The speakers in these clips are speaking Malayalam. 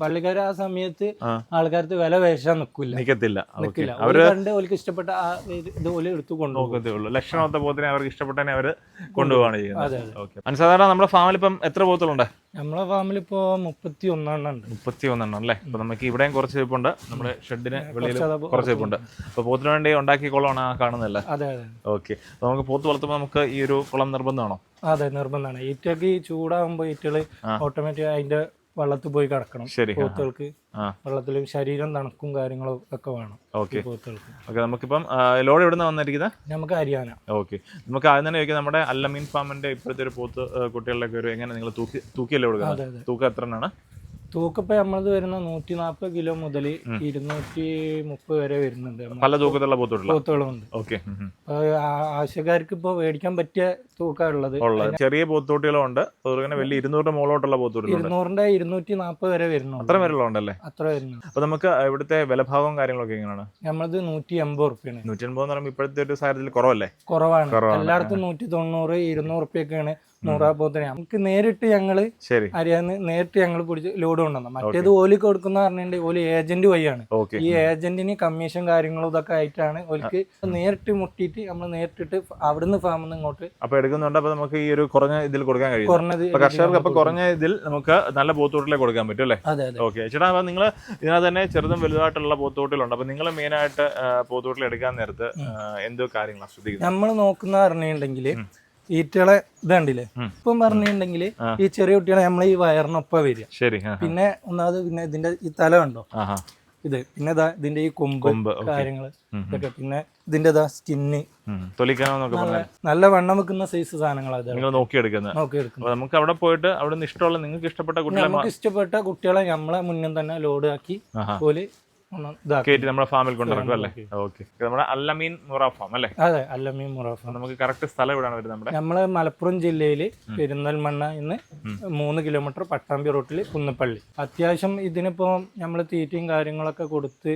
പള്ളിക്കാർ ആ സമയത്ത്. ആൾക്കാർക്ക് വില വേഷാൻ നിൽക്കില്ല നിക്കത്തില്ല. ഓക്കെ. നിൽക്കില്ല അവർ കണ്ട് ഇഷ്ടപ്പെട്ട ആ ഇത് ഓൽ എടുത്തു കൊണ്ടുപോകത്തേ ഉള്ളൂ. ലക്ഷണമൊത്ത പോത്തിനെ അവർക്ക് ഇഷ്ടപ്പെട്ടതിനെ അവർ കൊണ്ടുപോവാണ് ചെയ്യുന്നത്. സാധാരണ നമ്മുടെ ഫാമിൽ ഇപ്പം എത്ര പോത്തുകളുണ്ട് നമ്മളെ ഫാമിൽ ഇപ്പോ മുപ്പത്തി ഒന്നെണ്ണം ഉണ്ട്. മുപ്പത്തി ഒന്നെണ്ണം അല്ലേ? അപ്പൊ നമുക്ക് ഇവിടെയും കുറച്ച് ഇരിപ്പുണ്ട്. നമ്മുടെ ഷെഡിന് വെളിയിൽ കുറച്ച് ഇരിപ്പുണ്ട്. അപ്പൊ പോത്തിന് വേണ്ടി ഉണ്ടാക്കിയ കുളമാണ് ആ കാണുന്നതല്ലേ? അതെ അതെ. ഓക്കെ. നമുക്ക് പോത്ത് വളർത്തുമ്പോൾ നമുക്ക് ഈ ഒരു കുളം നിർബന്ധമാണോ? അതെ നിർബന്ധമാണ്. ഈറ്റക്ക് ചൂടാകുമ്പോ ഈറ്റകൾ. ഓട്ടോമാറ്റിക് അതിന്റെ വെള്ളത്തിൽ പോയി കിടക്കണം. പോത്തുകൾക്ക് വെള്ളത്തിൽ ശരീരം തണുക്കും കാര്യങ്ങളും ഒക്കെ വേണം ഓക്കെ. പോത്തുകൾക്ക്. ഓക്കെ നമുക്കിപ്പം ലോഡ് എവിടെ നിന്ന് വന്നിരിക്കുന്നത് നമുക്ക് ഹരിയാന. ഓക്കെ. നമുക്ക് ആദ്യം തന്നെ ചോദിക്കാം നമ്മുടെ അല്ലമീൻ ഫാമിന്റെ ഇപ്പോഴത്തെ ഒരു പോത്ത് കുട്ടികളുടെ ഒക്കെ ഒരു എങ്ങനെ നിങ്ങൾ തൂക്കി തൂക്കിയല്ലേ അതെ. തൂക്കം എത്ര എണ്ണാണ്? തൂക്കിപ്പോ നമ്മളത് വരുന്ന നൂറ്റി നാൽപ്പത് കിലോ മുതൽ ഇരുന്നൂറ്റി മുപ്പത് വരെ വരുന്നുണ്ട്. പല തൂക്കത്തിലുള്ള പോത്തുകളുണ്ട് ഓക്കെ. ആവശ്യക്കാർക്ക് ഇപ്പൊ മേടിക്കാൻ പറ്റിയ തൂക്കം ഉള്ളത്. ഉള്ളത്. ചെറിയ പോത്തോട്ടികളും ഉണ്ട് അതുപോലെ വലിയ ഇരുന്നൂറിന്റെ മുകളിലോട്ടുള്ള പോത്തോട്ടി ഇരുന്നൂറിന്റെ ഇരുന്നൂറ്റി നാൽപ്പത് വരെ വരുന്നു അത്ര വരെയുള്ള ഉണ്ടല്ലേ അത്ര വരുന്നു അപ്പൊ നമുക്ക് ഇവിടുത്തെ വിലഭാവവും കാര്യങ്ങളൊക്കെ എങ്ങനെയാണ്? നമ്മളത് നൂറ്റി എൺപത് റുപ്യാണ് നൂറ്റി എൺപത് എന്ന് പറയുമ്പോൾ ഇപ്പോഴത്തെ ഒരു സാഹചര്യത്തിൽ കുറവല്ലേ? കുറവാണ്. എല്ലായിടത്തും നൂറ്റി തൊണ്ണൂറ് ഇരുന്നൂറ് റുപ്യൊക്കെയാണ് നൂറാപ്പോത്തിന് നമുക്ക് നേരിട്ട് ഞങ്ങൾ അറിയാന്ന് നേരിട്ട് ഞങ്ങൾ പിടിച്ച് ലോഡ് കൊണ്ടുവന്നു. മറ്റേത് ഓലി കൊടുക്കുന്ന പറഞ്ഞിട്ട് ഓലി ഏജന്റ് വഴിയാണ്. ഈ ഏജന്റിന് കമ്മീഷൻ കാര്യങ്ങളും ഇതൊക്കെ ആയിട്ടാണ് ഓലിക്ക് നേരിട്ട് മുട്ടിയിട്ട് നമ്മൾ നേരിട്ടിട്ട് അവിടുന്ന് ഫാമിൽ നിന്ന് ഇങ്ങോട്ട് അപ്പൊ എടുക്കുന്നുണ്ട്. അപ്പൊ നമുക്ക് ഈ ഒരു കുറഞ്ഞ ഇതിൽ കൊടുക്കാൻ കഴിയും കുറഞ്ഞത് കർഷകർക്ക് അപ്പൊ കുറഞ്ഞ ഇതിൽ നമുക്ക് നല്ല പോത്തോട്ടിലേ കൊടുക്കാൻ പറ്റും അല്ലേ? ഓക്കെ. ചേട്ടാ അപ്പൊ നിങ്ങൾ ഇതിനകത്ത് തന്നെ ചെറുതും വലുതായിട്ടുള്ള പോത്തോട്ടിലുണ്ട് അപ്പൊ നിങ്ങൾ മെയിൻ ആയിട്ട് പോത്തോട്ടിൽ എടുക്കാൻ നേരത്ത് എന്തോ കാര്യങ്ങളാണ് ശ്രദ്ധിക്കുന്നത്? നമ്മൾ നോക്കുന്ന പറഞ്ഞിട്ടുണ്ടെങ്കിൽ ഈറ്റകളെ ഇത് കണ്ടില്ലേ ഉം. ഇപ്പം പറഞ്ഞിട്ടുണ്ടെങ്കിൽ ഈ ചെറിയ കുട്ടികളെ നമ്മൾ ഈ വയറിനൊപ്പം വരിക. ശരി പിന്നെ ഒന്നാമത് പിന്നെ ഇതിന്റെ ഈ തല കണ്ടോ? ഇത് പിന്നെ ഇതാ ഇതിന്റെ ഈ കൊമ്പ് കാര്യങ്ങൾ ഇതൊക്കെ. പിന്നെ ഇതിന്റെ ഇതാ സ്കിന്ന്. നല്ല വണ്ണം വെക്കുന്ന സൈസ് സാധനങ്ങളാണ് നോക്കിയെടുക്കുന്നത്. നമുക്ക് അവിടെ പോയിട്ട് അവിടെ നിന്ന് ഇഷ്ടമുള്ള നിങ്ങൾക്ക് ഇഷ്ടപ്പെട്ട കുട്ടികളെ ഇഷ്ടപ്പെട്ട കുട്ടികളെ നമ്മളെ മുന്നിൽ തന്നെ ലോഡ് ആക്കി പോലെ കയറ്റി നമ്മുടെ ഫാമിൽ കൊണ്ടിറക്കും അല്ലേ? ഓക്കെ. നമ്മുടെ അല്ലമീൻ മുറ ഫാം അല്ലേ? അതെ അല്ലമീൻ മുറ ഫാം. നമുക്ക് കറക്റ്റ് സ്ഥലം എവിടെയാണ് വരുന്നത് നമ്മുടെ? നമ്മൾ മലപ്പുറം ജില്ലയിൽ പെരിന്തൽമണ്ണ ഇന്ന് മൂന്ന് കിലോമീറ്റർ പട്ടാമ്പി റോട്ടിൽ കുന്നപ്പള്ളി. അത്യാവശ്യം ഇതിനിപ്പോ നമ്മൾ തീറ്റയും കാര്യങ്ങളൊക്കെ കൊടുത്ത്.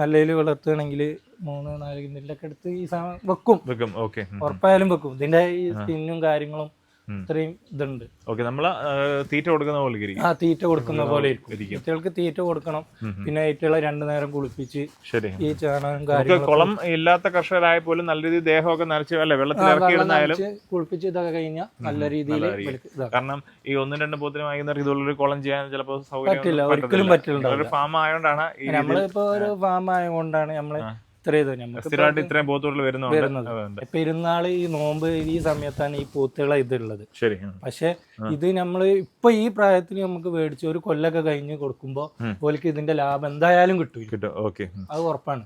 നല്ലതിൽ വളർത്തുകയാണെങ്കിൽ മൂന്ന് നാല് ഇതിലൊക്കെ എടുത്ത് ഈ സാധനം വെക്കും. വെക്കും ഓക്കെ. ഉറപ്പായാലും വെക്കും. ഇതിന്റെ ഈ സ്കിന്നും കാര്യങ്ങളും. ഇത്രയും ഇതുണ്ട്. ഓക്കെ നമ്മൾ തീറ്റ കൊടുക്കുന്ന പോലെ ആ തീറ്റ കൊടുക്കുന്ന പോലെ ഇരിക്കും. കുട്ടികൾക്ക് തീറ്റ കൊടുക്കണം. പിന്നെ ഏറ്റവും രണ്ടു നേരം കുളിപ്പിച്ച് ഈ ചാണകം കുളം ഇല്ലാത്ത കർഷകരായ പോലും നല്ല രീതിയിൽ ദേഹമൊക്കെ നനച്ച് അല്ലെ വെള്ളത്തിൽ കുളിപ്പിച്ച് ഇതൊക്കെ കഴിഞ്ഞാൽ നല്ല രീതിയിൽ. കാരണം ഈ ഒന്നും രണ്ടും പോത്തിന് വാങ്ങുന്നവർക്ക് ഒരു കുളം ചെയ്യാൻ ചിലപ്പോൾ പറ്റില്ല, ഒരിക്കലും പറ്റില്ല. ഫാം ആയതുകൊണ്ടാണ് നമ്മളിപ്പോ ഒരു ഫാം ആയതുകൊണ്ടാണ് നമ്മൾ. ഇത്ര ഇത് നമുക്ക് സ്ഥിരമായിട്ട് ഇത്രയും പോത്തുകൾ വരുന്നുണ്ട് വരുന്നത്. അതുകൊണ്ട്. പെരുന്നാൾ ഈ നോമ്പ് ഈ സമയത്താണ് ഈ പൂത്തുകള ഇതുള്ളത്. ശരി. പക്ഷെ ഇത് നമ്മൾ ഇപ്പൊ ഈ പ്രായത്തിൽ നമുക്ക് മേടിച്ച് ഒരു കൊല്ലൊക്കെ കഴിഞ്ഞ് കൊടുക്കുമ്പോ ഓലിക്ക് ഇതിന്റെ ലാഭം എന്തായാലും കിട്ടും. ഓക്കെ. അത് ഉറപ്പാണ്.